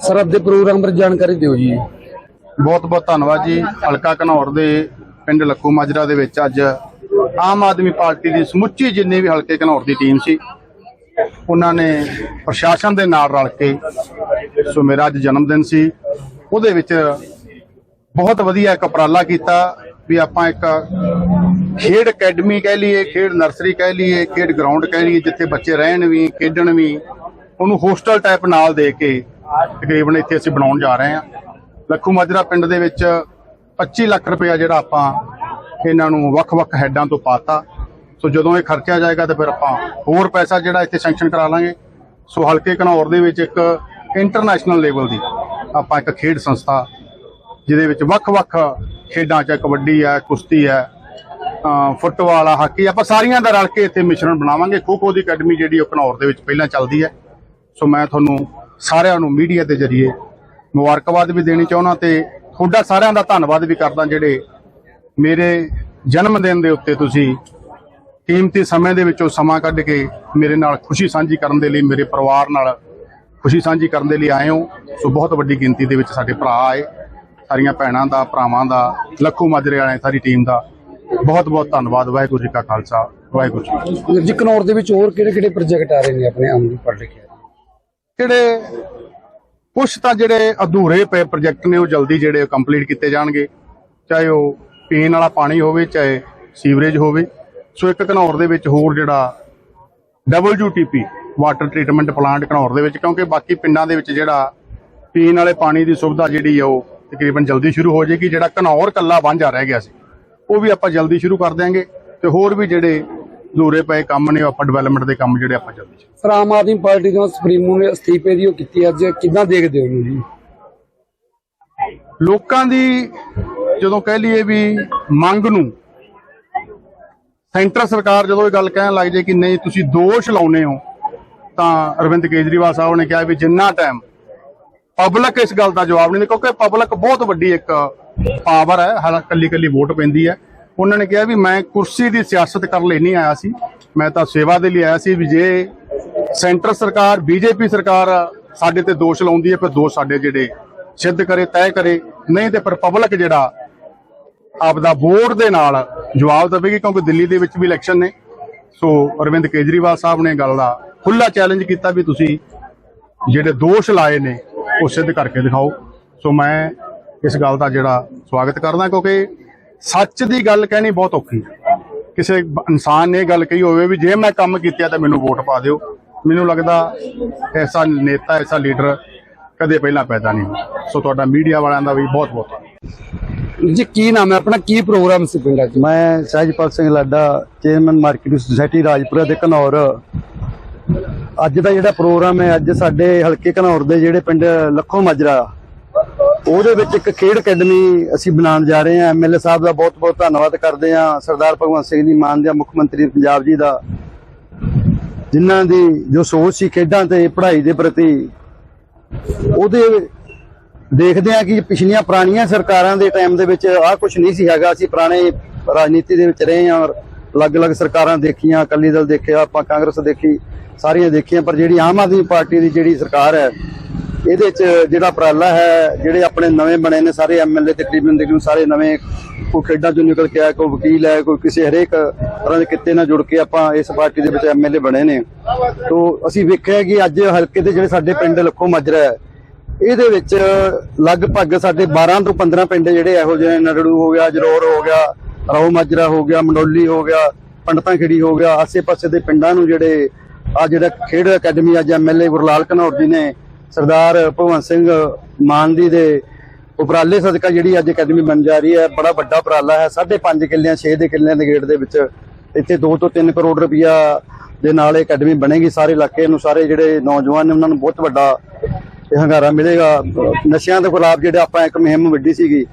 Sir, ਆਪਦੇ programme ਬਾਰੇ ਜਾਣਕਾਰੀ ਦਿਓ ਜੀ। ਬਹੁਤ ਬਹੁਤ ਧੰਨਵਾਦ ਜੀ। ਹਲਕਾ ਘਨੌਰ ਦੇ ਪਿੰਡ ਲੱਖੂ ਮਾਜਰਾ ਦੇ ਵਿੱਚ ਅੱਜ ਆਮ ਆਦਮੀ ਪਾਰਟੀ ਦੀ ਸਮੁੱਚੀ ਜਿੰਨੀ ਵੀ ਹਲਕੇ ਘਨੌਰ ਦੀ ਟੀਮ ਸੀ, ਉਹਨਾਂ ਨੇ ਪ੍ਰਸ਼ਾਸਨ ਦੇ ਨਾਲ ਰਲ ਕੇ ਸੋ ਮੇਰਾ ਅੱਜ ਜਨਮ ਦਿਨ ਸੀ। ਉਹਦੇ ਵਿੱਚ ਬਹੁਤ ਵਧੀਆ ਇੱਕ ਉਪਰਾਲਾ ਕੀਤਾ ਵੀ ਆਪਾਂ ਇੱਕ ਖੇਡ ਅਕੈਡਮੀ ਕਹਿ ਲਈਏ, ਖੇਡ ਨਰਸਰੀ ਕਹਿ ਲਈਏ, ਖੇਡ ਗਰਾਊਂਡ ਕਹਿ ਲਈਏ, ਜਿੱਥੇ ਬੱਚੇ ਰਹਿਣ ਵੀ, ਖੇਡਣ ਵੀ, ਉਹਨੂੰ ਹੋਸਟਲ ਟਾਈਪ ਨਾਲ ਦੇ ਕੇ ਤਕਰੀਬਨ ਇੱਥੇ ਅਸੀਂ ਬਣਾਉਣ ਜਾ ਰਹੇ ਹਾਂ। ਲੱਖੂ ਮਾਜਰਾ ਪਿੰਡ ਦੇ ਵਿੱਚ 25 ਲੱਖ ਰੁਪਇਆ ਜਿਹੜਾ ਆਪਾਂ ਇਹਨਾਂ ਨੂੰ ਵੱਖ-ਵੱਖ ਹੈੱਡਾਂ ਤੋਂ ਪਾਤਾ। ਸੋ ਜਦੋਂ ਇਹ ਖਰਚਿਆ ਜਾਏਗਾ ਤਾਂ ਫਿਰ ਆਪਾਂ ਹੋਰ ਪੈਸਾ ਜਿਹੜਾ ਇੱਥੇ ਸੈਂਕਸ਼ਨ ਕਰਾ ਲਾਂਗੇ। ਸੋ ਹਲਕੇ ਘਨੌਰ ਦੇ ਵਿੱਚ ਇੱਕ ਇੰਟਰਨੈਸ਼ਨਲ ਲੈਵਲ ਦੀ। ਆਪਾਂ ਇੱਕ ਖੇਡ ਸੰਸਥਾ, ਜਿਹਦੇ ਵਿੱਚ ਵੱਖ-ਵੱਖ ਖੇਡਾਂ ਚ ਕਬੱਡੀ ਹੈ, ਕੁਸ਼ਤੀ ਹੈ ਫੁੱਟਬਾਲ ਆ, ਹਾਕੀ, ਆਪਾਂ ਸਾਰੀਆਂ ਦਾ ਰਲ ਕੇ ਇੱਥੇ ਮਿਸ਼ਰਣ ਬਣਾਵਾਂਗੇ। ਖੋ ਖੋ ਦੀ ਅਕੈਡਮੀ ਜਿਹੜੀ ਉਹ ਘਨੌਰ ਦੇ ਵਿੱਚ ਪਹਿਲਾਂ ਚੱਲਦੀ ਹੈ। ਸੋ ਮੈਂ ਤੁਹਾਨੂੰ ਸਾਰਿਆਂ ਨੂੰ ਮੀਡੀਆ ਦੇ ਜ਼ਰੀਏ ਮੁਬਾਰਕਬਾਦ ਵੀ ਦੇਣੀ ਚਾਹੁੰਦਾ ਤੇ ਤੁਹਾਡਾ ਸਾਰਿਆਂ ਦਾ ਧੰਨਵਾਦ ਵੀ ਕਰਦਾ, ਜਿਹੜੇ ਮੇਰੇ ਜਨਮ ਦਿਨ ਦੇ ਉੱਤੇ ਤੁਸੀਂ ਕੀਮਤੀ ਸਮੇਂ ਦੇ ਵਿੱਚੋਂ ਸਮਾਂ ਕੱਢ ਕੇ ਮੇਰੇ ਨਾਲ ਖੁਸ਼ੀ ਸਾਂਝੀ ਕਰਨ ਦੇ ਲਈ ਮੇਰੇ ਪਰਿਵਾਰ ਨਾਲ ਖੁਸ਼ੀ ਸਾਂਝੀ ਕਰਨ ਦੇ ਲਈ ਆਏ ਹੋ। ਸੋ ਬਹੁਤ ਵੱਡੀ ਗਿਣਤੀ ਦੇ ਵਿੱਚ ਸਾਡੇ ਭਰਾ ਆਏ। ਸਾਰੀਆਂ ਭੈਣਾਂ ਦਾ ਭਰਾਵਾਂ ਦਾ ਲੱਖੂ ਮਾਜਰੇ ਵਾਲਿਆਂ ਦੀ ਸਾਰੀ ਟੀਮ ਦਾ ਬਹੁਤ ਬਹੁਤ ਧੰਨਵਾਦ। ਵਾਹਿਗੁਰੂ ਜੀ ਕਾ ਖਾਲਸਾ ਵਾਹਿਗੁਰੂ ਜੀ ਕਨੌਰ ਦੇ ਵਿੱਚ ਹੋਰ ਕਿਹੜੇ ਕਿਹੜੇ ਪ੍ਰੋਜੈਕਟ ਆ ਰਹੇ ਨੇ ਆਪਣੇ ਆਮ ਦੀ ਪੜ੍ਹ ਲਿਖਿਆ ਜਿਹੜੇ ਕੁਝ ਤਾਂ ਜਿਹੜੇ ਅਧੂਰੇ ਪਏ ਪ੍ਰੋਜੈਕਟ ਨੇ ਉਹ ਜਲਦੀ ਜਿਹੜੇ ਕੰਪਲੀਟ ਕੀਤੇ ਜਾਣਗੇ। ਚਾਹੇ ਉਹ ਪੀਣ ਵਾਲਾ ਪਾਣੀ ਹੋਵੇ ਚਾਹੇ ਸੀਵਰੇਜ ਹੋਵੇ। ਸੋ ਇੱਕ ਘਨੌਰ ਦੇ ਵਿੱਚ ਹੋਰ ਜਿਹੜਾ WTP water treatment plant Ghanaur ਦੇ ਵਿੱਚ ਕਿਉਂਕਿ ਬਾਕੀ ਪਿੰਡਾਂ ਦੇ ਵਿੱਚ ਜਿਹੜਾ ਪੀਣ ਵਾਲੇ ਪਾਣੀ ਦੀ ਸੁਵਿਧਾ ਜਿਹੜੀ ਆ ਉਹ ਤਕਰੀਬਨ ਜਲਦੀ ਸ਼ੁਰੂ ਹੋ ਜਾਏਗੀ। ਜਿਹੜਾ ਘਨੌਰ ਕੱਲਾ ਵਾਂਝਾ ਰਹਿ ਗਿਆ ਸੀ ਉਹ ਵੀ ਆਪਾਂ ਜਲਦੀ ਸ਼ੁਰੂ ਕਰ ਦਿਆਂਗੇ ਤੇ ਹੋਰ ਵੀ ਜਿਹੜੇ ਅਧੂਰੇ ਪਏ ਕੰਮ ਨੇ ਆਪਾਂ ਡਿਵੈਲਪਮੈਂਟ ਦੇ ਕੰਮ ਜਿਹੜੇ ਆਪਾਂ ਜਲਦੀ ਸ਼ੁਰੂ ਆਮ ਆਦਮੀ ਪਾਰਟੀ ਤੋਂ ਸੁਪਰੀਮੋ ਨੇ ਅਸਤੀਫੇ ਦੀ ਉਹ ਕੀਤੀ ਅੱਜ ਕਿੱਦਾਂ ਦੇਖਦੇ ਹੋ ਜੀ ਲੋਕਾਂ ਦੀ ਜਦੋਂ ਕਹਿ ਲਈਏ ਵੀ ਮੰਗ ਨੂੰ ਸੈਂਟਰ ਸਰਕਾਰ ਜਦੋਂ ਇਹ ਗੱਲ ਕਹਿਣ ਲੱਗ ਜੇ ਕਿ ਨਹੀਂ ਤੁਸੀਂ ਦੋਸ਼ ਲਾਉਨੇ ਹੋ ਤਾਂ ਅਰਵਿੰਦ ਕੇਜਰੀਵਾਲ ਸਾਹਿਬ ਨੇ ਕਿਹਾ ਵੀ ਜਿੰਨਾ ਟਾਈਮ ਪਬਲਿਕ ਇਸ ਗੱਲ ਦਾ ਜਵਾਬ ਨਹੀਂ ਦੇ ਕਿਉਂਕਿ ਪਬਲਿਕ ਬਹੁਤ ਵੱਡੀ ਇੱਕ ਪਾਵਰ ਹੈ ਹਾਲਾਂ ਕੱਲੀ ਕੱਲੀ ਵੋਟ ਪੈਂਦੀ ਹੈ। ਉਹਨਾਂ ਨੇ ਕਿਹਾ ਵੀ ਮੈਂ ਕੁਰਸੀ ਦੀ ਸਿਆਸਤ ਕਰਨ ਲਈ ਨਹੀਂ ਆਇਆ ਸੀ। ਮੈਂ ਤਾਂ ਸੇਵਾ ਦੇ ਲਈ ਆਇਆ ਸੀ ਵੀ ਜੇ ਸੈਂਟਰ ਸਰਕਾਰ, ਬੀਜੇਪੀ ਸਰਕਾਰ ਸਾਡੇ ਤੇ ਦੋਸ਼ ਲਾਉਂਦੀ ਹੈ, ਫਿਰ ਦੋਸ਼ ਸਾਡੇ ਜਿਹੜੇ ਸਿੱਧ ਕਰੇ, ਤੈਅ ਕਰੇ। ਨਹੀਂ ਤੇ ਪਰ ਪਬਲਿਕ ਜਿਹੜਾ ਆਪਦਾ ਵੋਟ ਦੇ ਨਾਲ ਜਵਾਬ ਦੇਵੇਗੀ, ਕਿਉਂਕਿ ਦਿੱਲੀ ਦੇ ਵਿੱਚ ਵੀ ਇਲੈਕਸ਼ਨ ਨੇ। ਸੋ ਅਰਵਿੰਦ ਕੇਜਰੀਵਾਲ ਸਾਹਿਬ ਨੇ ਗੱਲ ਦਾ ਖੁੱਲਾ ਚੈਲੰਜ ਕੀਤਾ ਵੀ ਤੁਸੀਂ ਜਿਹੜੇ ਦੋਸ਼ ਲਾਏ ਨੇ ਉਹ ਸਿੱਧ ਕਰਕੇ ਦਿਖਾਓ। ਸੋ ਮੈਂ ਇਸ ਗੱਲ ਦਾ ਜਿਹੜਾ ਸਵਾਗਤ ਕਰਦਾ ਕਿਉਂਕਿ ਸੱਚ ਦੀ ਗੱਲ ਕਹਿਣੀ ਬਹੁਤ ਔਖੀ ਹੈ। ਕਿਸੇ ਇਨਸਾਨ ਨੇ ਇਹ ਗੱਲ ਕਹੀ ਹੋਵੇ ਵੀ ਜੇ ਮੈਂ ਕੰਮ ਕੀਤਾ ਤਾਂ ਮੈਨੂੰ ਵੋਟ ਪਾ ਦਿਓ। ਮੈਨੂੰ ਲੱਗਦਾ ਐਸਾ ਨੇਤਾ ਐਸਾ ਲੀਡਰ ਕਦੇ ਪਹਿਲਾਂ ਪੈਦਾ ਨਹੀਂ ਹੋਇਆ। ਸੋ ਤੁਹਾਡਾ ਮੀਡੀਆ ਵਾਲਿਆਂ ਦਾ ਵੀ ਬਹੁਤ ਬਹੁਤ ਧੰਨਵਾਦ। ਜੀ ਕੀ ਨਾਮ ਹੈ? ਆਪਣਾ ਕੀ ਪ੍ਰੋਗਰਾਮ ਸੀ ਪਿੰਡਾਂ 'ਚ ਮੈਂ Sahijpal Singh Lada chairman market society Rajpura ਦੇ ਘਨੌਰ ਅੱਜ ਦਾ ਜਿਹੜਾ ਪ੍ਰੋਗਰਾਮ ਹੈ, ਅੱਜ ਸਾਡੇ ਹਲਕੇ ਘਨੌਰ ਦੇ ਜਿਹੜੇ ਪਿੰਡ ਲੱਖੋ ਮਾਜਰਾ, ਉਹਦੇ ਵਿੱਚ ਇੱਕ ਖੇਡ ਅਕੈਡਮੀ ਅਸੀਂ ਬਣਾਉਣ ਜਾ ਰਹੇ ਹਾਂ। ਐਮਐਲਏ ਸਾਹਿਬ ਦਾ ਬਹੁਤ ਬਹੁਤ ਧੰਨਵਾਦ ਕਰਦੇ ਹਾਂ। ਸਰਦਾਰ ਭਗਵੰਤ ਸਿੰਘ ਜੀ ਮਾਨ ਦੇ, ਮੁੱਖ ਮੰਤਰੀ ਪੰਜਾਬ ਜੀ ਦਾ, ਜਿਨ੍ਹਾਂ ਦੀ ਜੋ ਸੋਚ ਸੀ ਖੇਡਾਂ ਤੇ, ਪੜ੍ਹਾਈ ਦੇ ਪ੍ਰਤੀ, ਉਹਦੇ ਦੇਖਦੇ ਆ ਕਿ ਪਿਛਲੀਆਂ ਪੁਰਾਣੀਆਂ ਸਰਕਾਰਾਂ ਦੇ ਟਾਈਮ ਦੇ ਵਿੱਚ ਆਹ ਕੁਝ ਨਹੀਂ ਸੀ ਹੈਗਾ। ਅਸੀਂ ਪੁਰਾਣੇ ਰਾਜਨੀਤੀ ਦੇ ਵਿੱਚ ਰਹੇ ਹਾਂ ਔਰ ਅਲੱਗ-ਅਲੱਗ ਸਰਕਾਰਾਂ ਦੇਖੀਆਂ ਅਕਾਲੀ ਦਲ ਦੇਖਿਆ ਆਪਾਂ ਕਾਂਗਰਸ ਦੇਖੀ ਸਾਰੀਆਂ ਦੇਖੀਆਂ ਪਰ ਜਿਹੜੀ ਆਮ ਆਦਮੀ ਪਾਰਟੀ ਦੀ ਜਿਹੜੀ ਸਰਕਾਰ ਹੈ ਇਹਦੇ 'ਚ ਜਿਹੜਾ ਉਪਰਾਲਾ ਹੈ ਜਿਹੜੇ ਆਪਣੇ ਨਵੇਂ ਬਣੇ ਨੇ ਸਾਰੇ ਐਮਐਲਏ ਤਕਰੀਬਨ ਤਕਰੀਬਨ ਸਾਰੇ ਨਵੇਂ ਕੋਈ ਖੇਡਾਂ ਚੋਂ ਨਿਕਲ ਕੇ ਆਇਆ ਕੋਈ ਵਕੀਲ ਹੈ ਕੋਈ ਕਿਸੇ ਹਰੇਕ ਤਰ੍ਹਾਂ ਦੇ ਕਿੱਤੇ ਨਾਲ ਜੁੜ ਕੇ ਆਪਾਂ ਇਸ ਪਾਰਟੀ ਦੇ ਵਿੱਚ ਐਮਐਲਏ ਬਣੇ ਨੇ। ਤੋਂ ਅਸੀਂ ਵੇਖਿਆ ਕਿ ਅੱਜ ਹਲਕੇ ਦੇ ਜਿਹੜੇ ਸਾਡੇ ਪਿੰਡ ਲੱਖੋ ਮਾਜਰਾ ਹੈ ਇਹਦੇ ਵਿੱਚ ਲਗਭਗ ਸਾਡੇ 12 ਤੋਂ 15 ਪਿੰਡ ਜਿਹੜੇ ਇਹੋ ਜਿਹੇ ਨੇ, ਨਰੜੂ ਹੋ ਗਿਆ ਜਰੋਰ ਹੋ ਗਿਆ ਰਾਓ ਮਾਜਰਾ ਹੋ ਗਿਆ ਮੰਡੋਲੀ ਹੋ ਗਿਆ, ਪੰਡਤਾਂ ਖੇੜੀ ਹੋ ਗਿਆ, ਆਸੇ-ਪਾਸੇ ਦੇ ਪਿੰਡਾਂ ਨੂੰ ਜਿਹੜੇ ਆ ਜਿਹੜਾ ਖੇਡ ਅਕੈਡਮੀ ਅੱਜ ਐਮਐਲਏ ਗੁਰਲਾਲ ਘਨੌਰ ਜੀ ਨੇ ਸਰਦਾਰ ਭਗਵੰਤ ਸਿੰਘ ਮਾਨ ਜੀ ਦੇ ਉਪਰਾਲੇ ਸਦਕਾ ਜਿਹੜੀ ਅੱਜ ਅਕੈਡਮੀ ਬਣ ਜਾ ਰਹੀ ਹੈ, ਬੜਾ ਵੱਡਾ ਉਪਰਾਲਾ ਹੈ 5.5 ਕਿੱਲਿਆਂ 6 ਦੇ ਕਿੱਲਿਆਂ ਦੇ ਗੇਟ ਦੇ ਵਿੱਚ ਇੱਥੇ 2 ਤੋਂ 3 ਕਰੋੜ ਰੁਪਇਆ ਦੇ ਨਾਲ ਇਹ ਅਕੈਡਮੀ ਬਣੇਗੀ, ਸਾਰੇ ਇਲਾਕੇ ਨੂੰ, ਸਾਰੇ ਜਿਹੜੇ ਨੌਜਵਾਨ ਨੇ ਉਹਨਾਂ ਨੂੰ ਬਹੁਤ ਵੱਡਾ ਹੰਗਾਰਾ ਮਿਲੇਗਾ। ਨਸ਼ਿਆਂ ਦੇ ਖਿਲਾਫ ਜਿਹੜੇ ਆਪਾਂ ਇੱਕ ਮੁਹਿੰਮ ਵੱਡੀ ਸੀਗੀ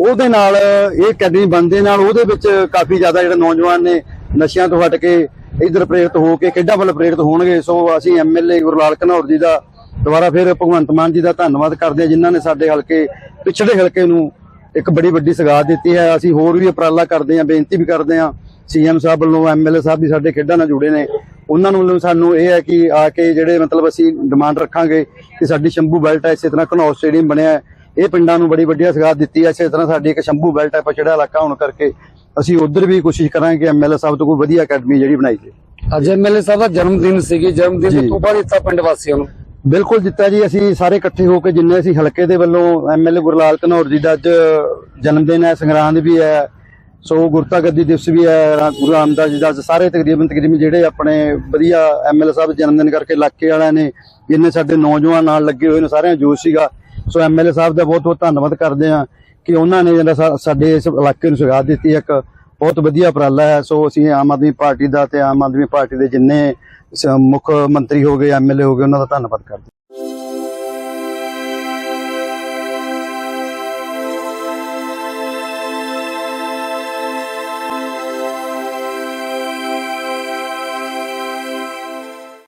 ਉਹਦੇ ਨਾਲ ਇਹ ਅਕੈਡਮੀ ਬਣਦੇ ਨਾਲ ਉਹਦੇ ਵਿੱਚ ਕਾਫੀ ਜ਼ਿਆਦਾ ਜਿਹੜੇ ਨੌਜਵਾਨ ਨੇ ਨਸ਼ਿਆਂ ਤੋਂ ਹਟ ਕੇ ਇਧਰ ਪ੍ਰੇਰਿਤ ਹੋ ਕੇ ਖੇਡਾਂ ਵੱਲ ਪ੍ਰੇਰਿਤ ਹੋਣਗੇ। ਸੋ ਅਸੀਂ ਐਮਐਲਏ ਗੁਰਲਾਲ ਘਨੌਰ ਜੀ ਦਾ ਦੁਬਾਰਾ ਫਿਰ ਭਗਵੰਤ ਮਾਨ ਜੀ ਦਾ ਧੰਨਵਾਦ ਕਰਦੇ ਹਾਂ, ਜਿਨ੍ਹਾਂ ਨੇ ਸਾਡੇ ਹਲਕੇ, ਪਿਛੜੇ ਹਲਕੇ ਨੂੰ ਇੱਕ ਬੜੀ ਵੱਡੀ ਸਗਾਤ ਦਿੱਤੀ ਹੈ। ਅਸੀਂ ਹੋਰ ਵੀ ਉਪਰਾਲਾ ਕਰਦੇ ਹਾਂ, ਬੇਨਤੀ ਵੀ ਕਰਦੇ ਹਾਂ। ਸੀਐਮ ਸਾਹਿਬ ਵੱਲੋਂ ਐਮਐਲਏ ਸਾਹਿਬ ਵੀ ਸਾਡੇ ਖੇਡਾਂ ਨਾਲ ਜੁੜੇ ਨੇ। ਉਹਨਾਂ ਨੂੰ ਸਾਨੂੰ ਇਹ ਹੈ ਕਿ ਆ ਕੇ ਜਿਹੜੇ ਮਤਲਬ ਅਸੀਂ ਡਿਮਾਂਡ ਰੱਖਾਂਗੇ ਕਿ ਸਾਡੀ ਸ਼ੰਭੂ ਬੈਲਟ ਹੈ, ਇਸੇ ਤਰ੍ਹਾਂ ਘਨੌਰ ਸਟੇਡੀਅਮ ਬਣਿਆ ਹੈ। ਇਹ ਪਿੰਡਾਂ ਨੂੰ ਬੜੀ ਵੱਡੀ ਸਗਾਤ ਦਿੱਤੀ ਹੈ ਇਸੇ ਤਰ੍ਹਾਂ ਸਾਡੀ ਇੱਕ ਸ਼ੰਭੂ ਬੈਲਟ ਹੈ ਪਛੜਾ ਇਲਾਕਾ ਹੋਣ ਕਰਕੇ ਅਸੀਂ ਉਧਰ ਵੀ ਕੋਸ਼ਿਸ਼ ਕਰਾਂਗੇ ਕਿ ਐਮਐਲਏ ਸਾਹਿਬ ਤੋਂ ਕੋਈ ਵਧੀਆ ਅਕੈਡਮੀ ਜਿਹੜੀ ਬਣਾਈ ਜਾਏ। ਅੱਜ ਐਮਐਲਏ ਸਾਹਿਬ ਦਾ ਜਨਮ ਦਿਨ ਸੀਗੀ। ਜਨਮ ਦਿਨ ਜੀ। ਦੇ ਤੋਹਫਾ ਦਿੱਤਾ ਪਿੰਡ ਵਾਸੀਆਂ ਨੂੰ। ਬਿਲਕੁਲ ਦਿੱਤਾ ਜੀ। ਅਸੀਂ ਸਾਰੇ ਇਕੱਠੇ ਹੋ ਕੇ ਜਿੰਨੇ ਅਸੀਂ ਹਲਕੇ ਦੇ ਵੱਲੋਂ ਐਮਐਲਏ ਗੁਰਲਾਲ ਘਨੌਰ ਜੀ ਦਾ ਅੱਜ ਜਨਮ ਦਿਨ ਹੈ ਸੰਗਰਾਂਦ ਵੀ ਹੈ ਸੋ ਗੁਰਤਾ ਗੱਦੀ ਦਿਵਸ ਵੀ ਹੈ ਗੁਰੂ ਰਾਮਦਾਸ ਜੀ ਦਾ ਸਾਰੇ ਤਕਰੀਬਨ ਤਕਰੀਬਨ ਜਿਹੜੇ ਆਪਣੇ ਵਧੀਆ ਐਮਐਲਏ ਸਾਹਿਬ ਜਨਮ ਦਿਨ ਕਰਕੇ ਇਲਾਕੇ ਵਾਲਿਆਂ ਨੇ ਜਿੰਨੇ ਸਾਡੇ ਨੌਜਵਾਨ ਨਾਲ ਲੱਗੇ ਹੋਏ ਨੇ ਸਾਰਿਆਂ ਜੋਸ਼ ਸੀਗਾ। ਸੋ ਐਮਐਲਏ ਸਾਹਿਬ ਦਾ ਬਹੁਤ ਬਹੁਤ ਧੰਨਵਾਦ ਕਰਦੇ ਹਾਂ ਕਿ ਉਹਨਾਂ ਨੇ ਜਿਹੜਾ ਸਾਡੇ ਇਸ ਇਲਾਕੇ ਨੂੰ ਸੁਗਾਤ ਦਿੱਤੀ, ਇੱਕ ਬਹੁਤ ਵਧੀਆ ਉਪਰਾਲਾ ਹੈ। ਸੋ ਅਸੀਂ ਆਮ ਆਦਮੀ ਪਾਰਟੀ ਦਾ ਤੇ ਆਮ ਆਦਮੀ ਪਾਰਟੀ ਦੇ ਜਿੰਨੇ ਮੁੱਖ ਮੰਤਰੀ ਹੋ ਗਏ ਐਮਐਲਏ ਹੋ ਗਏ, ਉਹਨਾਂ ਦਾ ਧੰਨਵਾਦ ਕਰਦੇ